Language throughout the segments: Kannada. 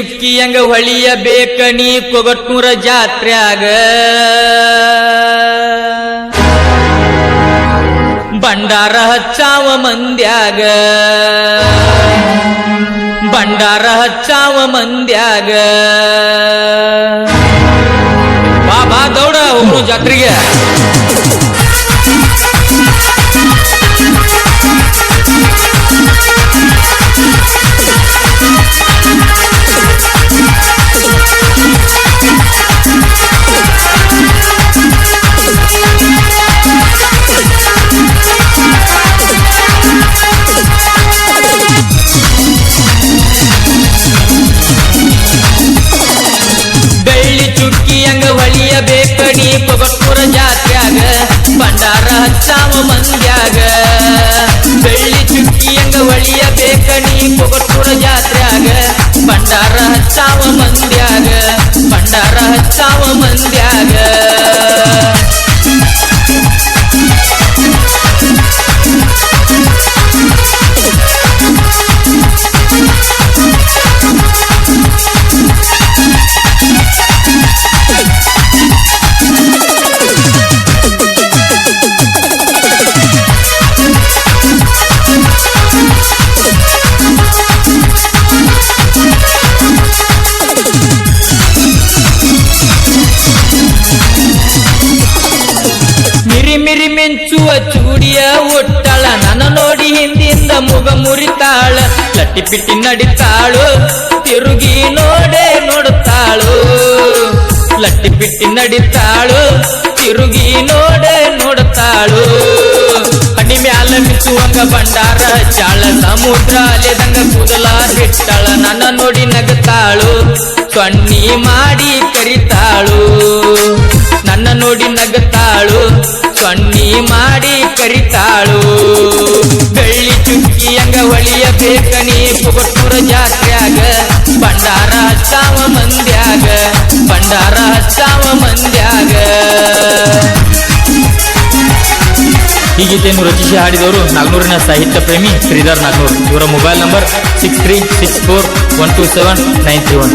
ಚುಕ್ಕಿ ಹಂಗ ಹೊಳಿಯ ಬೇಕ ನೀ ಕೊಗಟ್ನೂರ ಜಾತ್ರ್ಯಾಗ. ಭಂಡಾರ ಹಚ್ಚಾವ ಮಂದ್ಯಾಗ. ಭಂಡಾರ ಹಚ್ಚಾವ ಮಂದ್ಯಾಗ. ಬಾ ಬಾ ದೌಡ ಹೋಗ್ರು ಜಾತ್ರೆಗೆ. ಹಚ್ಚಾವ ಮಂದ್ಯಾಗ. ಬೆಳ್ಳಿ ಚುಕ್ಕಿ ಹಂಗ ಹೊಳಿಯ ನೀ ಪೊಗಟ್ಪುರ ಜಾತ್ರ್ಯಾಗ. ಭಂಡಾರ ಹಚ್ಚಾವ ಮಂದ್ಯಾಗ, ಭಂಡಾರ ಹಚ್ಚಾವ ಮಂದ್ಯಾಗ. ಮಿಂಚುವ ಚೂಡಿಯ ಒಟ್ಟಳ. ನನ್ನ ನೋಡಿ ಹಿಂದಿಂದ ಮುಗ ಮುರಿತಾಳ. ಲಟ್ಟಿ ಪಿಟ್ಟಿ ನಡಿತಾಳು. ತಿರುಗಿ ನೋಡೆ ನೋಡುತ್ತಾಳು. ಲಟ್ಟಿ ಪಿಟ್ಟಿ ನಡಿತಾಳು. ತಿರುಗಿ ನೋಡೆ ನೋಡುತ್ತಾಳು. ಹಣಿ ಮ್ಯಾಲ ಮಿಚ್ಚುವಂಗ ಭಂಡಾರ, ಚಾಳ ಸಮುದ್ರ ಅಲೆದಂಗ ಕೂದಲ ಬಿಟ್ಟಳ ನನ್ನ ನೋಡಿ ನಗತಾಳು. ಕಣ್ಣಿ ಮಾಡಿ ಕರಿತಾಳು. ನನ್ನ ನೋಡಿ ನಗತಾಳು. ಸೊನ್ನಿ ಮಾಡಿ ಕರಿತಾಳು. ಬೆಳ್ಳಿ ಚುಕ್ಕಿ ಅಂಗ ಹೊಳಿಯ ಬೇಕನಿ ಪುಗಟ್ಟೂರ ಜಾತ್ರ್ಯಾಗ ಭಂಡಾರ ಹಚ್ಚಾವ ಮಂದ್ಯಾಗ. ಭಂಡಾರ ಹಚ್ಚಾವ ಮಂದ್ಯಾಗ. ಈ ಗೀತೆಯನ್ನು ರಚಿಸಿ ಹಾಡಿದವರು ನಾಗ್ನೂರಿನ ಸಾಹಿತ್ಯ ಪ್ರೇಮಿ ಶ್ರೀಧರ್ ನಾಗನೂರ್. ಇವರ mobile number six three six four one two seven nine three one.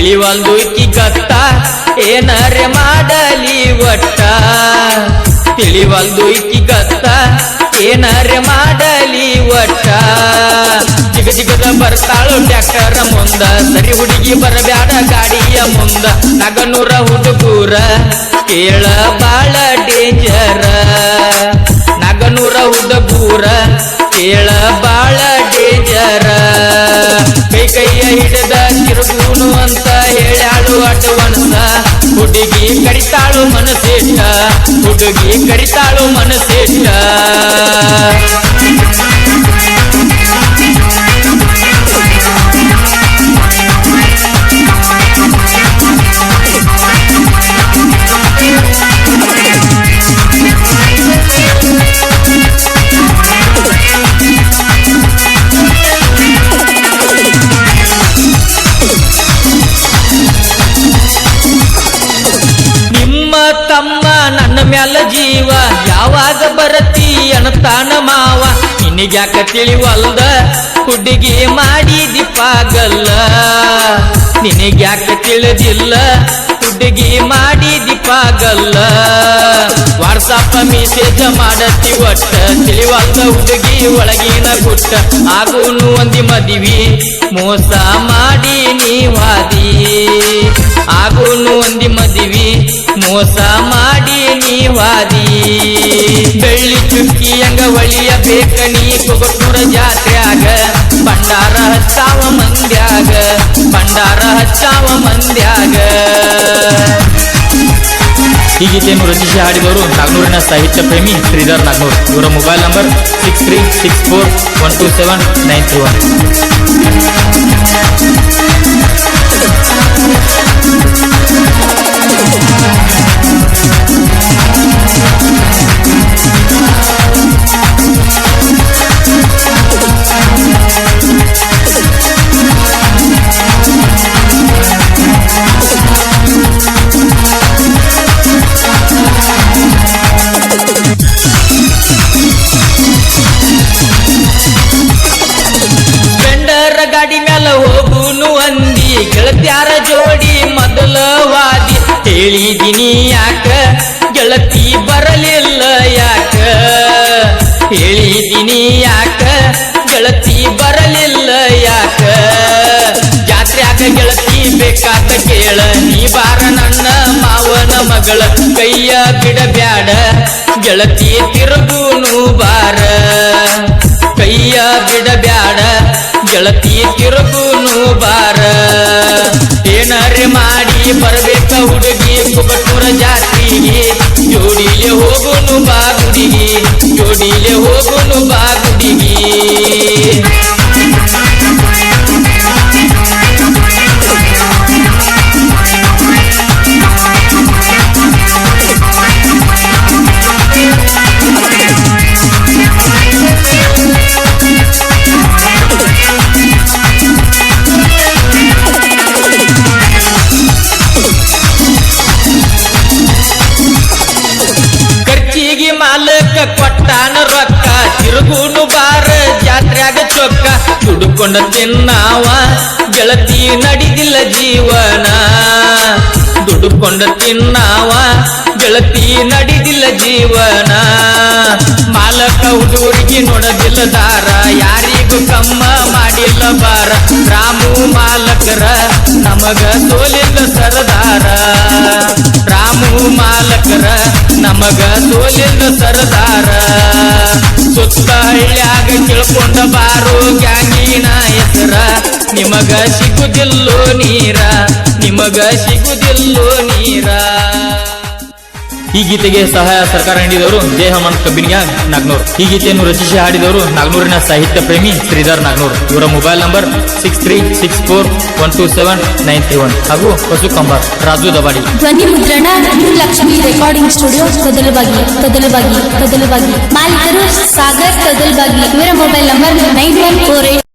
ತಿಳಿವಲ್ದು ಇಕ್ಕಿ ಗತ್ತ ಏನರೆ ಮಾಡಲಿ ಒಟ್ಟ? ತಿಳಿವಲ್ದು ಇಕ್ಕಿ ಗತ್ತ ಏನರೆ ಮಾಡಲಿ ಒಟ್ಟ? ಜಿಗ ಜಿಗದ ಬರ್ತಾಳು ಟ್ಯಾಕ್ಟರ್ ಮುಂದ, ಸರಿ ಹುಡುಗಿ ಬರಬ್ಯಾಡ ಗಾಡಿಯ ಮುಂದ. ನಗನೂರ ಹುಡುಗೂರ ಕೇಳ ಬಾಳ ಡೇಂಜರ. ನಗನೂರ ಹುಡುಗೂರ ಕೇಳ ಬಾಳ ಡೇಂಜರ. ಕೈ ಕೈಯ ಹಿಡಿದ ತಿರುಗೂನು ಅಂತ ಹೇಳ್ಯಾಳು ಅಡ್ವಾನ್ಸ ಹುಡುಗಿ ಕಡಿತಾಳು ಮನಸ್ಸಿಟ್ಟ ಹುಡುಗಿ ಕಡಿತಾಳು ಮನಸ್ಸಿಟ್ಟ ತಮ್ಮ ನನ್ನ ಮ್ಯಾಲ ಜೀವ. ಯಾವಾಗ ಬರತಿ ಅಣತಾನ ಮಾವ. ನಿನಗ್ಯಾಕ ತಿಳಿವಲ್ದ? ಹುಡುಗಿ ಮಾಡಿದಿಪ್ಪಾಗಲ್ಲ ನಿನಗ್ಯಾಕ ತಿಳಿದಿಲ್ಲ? ಹುಡುಗಿ ಮಾಡಿ ಪಾಗಲ್ಲ ವಾಟ್ಸಪ್ ಮೆಸೇಜ್ ಮಾಡತ್ತಿ ಒಟ್ಟ. ತಿಳಿವಾಗ ಹುಡುಗಿ ಒಳಗಿನ ಗುಟ್ಟ. ಆಗುನು ಒಂದಿ ಮದಿವಿ. ಮೋಸ ಮಾಡಿ ನೀವಾದಿ. ಆಗುನು ಒಂದಿ ಮದಿವಿ. ಮೋಸ ಮಾಡಿ ನೀವಾದಿ. ಬೆಳ್ಳಿ ಚುಕ್ಕಿ ಹಂಗ ಒಳಿಯ ಬೇಕ ನೀ ಕೊಗಟೂರ ಜಾತ್ರ್ಯಾಗ. ಭಂಡಾರ ಹಚ್ಚಾವ ಮಂದ್ಯಾಗ. ಭಂಡಾರ ಹಚ್ಚಾವ ಮಂದ್ಯಾಗ. ಈ ಗೀತೆಯನ್ನು ರಚಿಸಿ ಹಾಡಿದವರು ನಾಗ್ನೂರಿನ ಸಾಹಿತ್ಯ ಪ್ರೇಮಿ ಶ್ರೀಧರ್ ನಾಗ್ನೂರ್ ಇವರ mobile number six three six four one two seven nine three one Splendor ಹೇಳಿದಿನಿ ಯಾಕ? ಗೆಳತಿ ಬರಲಿಲ್ಲ ಯಾಕ? ಹೇಳಿದಿನಿ ಯಾಕ? ಗೆಳತಿ ಬರಲಿಲ್ಲ ಯಾಕ? ಜಾತ್ರ್ಯಾಗ ಗೆಳತಿ ಬೇಕಾದ ಕೇಳ, ನೀ ಬಾರ ನನ್ನ ಮಾವನ ಮಗಳ, ಕೈಯ ಬಿಡಬ್ಯಾಡ, ಗೆಳತಿ ತಿರುಗುನು ಬಾರ. ಕೈಯ ಬಿಡಬ್ಯಾಡ, ಗೆಳತಿ ತಿರುಗುನು ಬಾರ. ಏನಾರೆ ಮಾಡಿ ಬರಬೇಕ ಹುಡುಗಿ ಕುಬಟೂರ ಜಾತ್ರೆಗೆ ಜೋಡಿಲೆ ಹೋಗುನು ಬಾಗುಡಿಗೆ ಜೋಡಿಲೆ ಹೋಗುನು ಬಾ ತಿರುಗುನು ಬಾರ, ಜಾತ್ರ್ಯಾಗ ಚೊಕ್ಕ ದುಡುಕೊಂಡ ತಿನ್ನಾವ. ಗೆಳತಿ ನಡಿದಿಲ್ಲ ಜೀವನ. ದುಡುಕೊಂಡ ತಿನ್ನಾವ, ಗೆಳತಿ ನಡಿದಿಲ್ಲ ಜೀವನ. ಮಾಲಕ ಹುಡುಗರಿಗೆ ನೋಡದಿಲ್ಲ ದಾರ ಯಾರಿಗೂ ಕಮ್ಮ ಮಾಡಿಲ್ಲ ಬಾರ ರಾಮು ಮಾಲಕರ, ನಮಗ ಸೋಲಿಲ್ಲ ಸರದಾರ. ರಾಮು ಮಾಲಕರ, ನಮಗ ಸೋಲಿಲ್ಲ ಸರದಾರ. ಸುತ್ತ ಹಳ್ಳಿಯಾಗ ತಿಳ್ಕೊಂಡ ಬಾರು ಗ್ಯಾಂಗಿನ ಹೆಸರ, ನಿಮಗ ಸಿಗುದಿಲ್ಲೋ ನೀರ, ನಿಮಗ ಸಿಗುದಿಲ್ಲೋ ನೀರ. ಈ ಗೀತೆಗೆ ಸಹಾಯ ಸರ್ಕಾರ ನೀಡಿದವರು ಹನುಮಂತ್ ಕಬ್ಬಿನಿಯ ನಾಗ್ನೂರ್. ಈ ಗೀತೆಯನ್ನು ರಚಿಸಿ ಹಾಡಿದವರು ನಾಗ್ನೂರಿನ ಸಾಹಿತ್ಯ ಪ್ರೇಮಿ ಶ್ರೀಧರ್ ನಾಗ್ನೂರ್. ಇವರ mobile number six three six four one two seven nine three one ಹಾಗೂ ಪಶು ಕಂಬಾರ್, ರಾಜು ದಬಾಡಿ ಧ್ವನಿ ಮುದ್ರಣ, ಲಕ್ಷ್ಮಿ ರೆಕಾರ್ಡಿಂಗ್ ಸ್ಟುಡಿಯೋ, ತೊದಲಬಾಗಿ ತೊದಲಬಾಗಿ ತೊದಲಬಾಗಿ. ಮಾಲೀಕರು ಸಾಗರ್, ತೊದಲಬಾಗಿ. ಇವರ mobile number nine one four eight